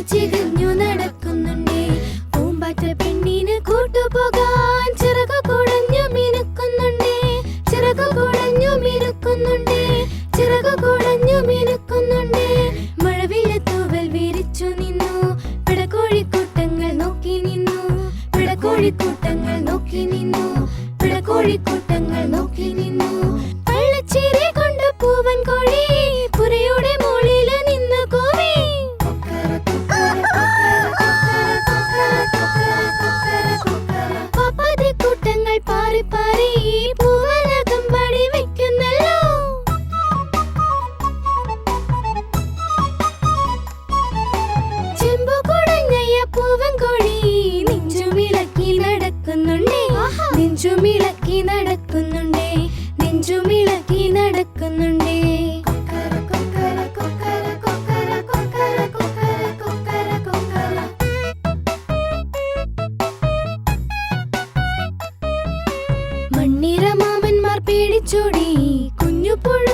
ചികഞ്ഞു പൂമ്പാറ്റ കൂട്ടുപോകാൻ വിരിച്ചു നിന്നു. നോക്കി നിന്നു. പിടക്കോഴിക്കൂട്ടങ്ങൾ നോക്കി നിന്നു. പിടക്കോഴിക്കൂട്ടങ്ങൾ നടക്കുന്നുണ്ടേ. നെഞ്ചുമിളക്കി നടക്കുന്നുണ്ടേ. നെഞ്ചുമിളക്കി നടക്കുന്നുണ്ടേ. മണ്ണിര മാമന്മാർ പേടിച്ചോടി. കുഞ്ഞു പുഴ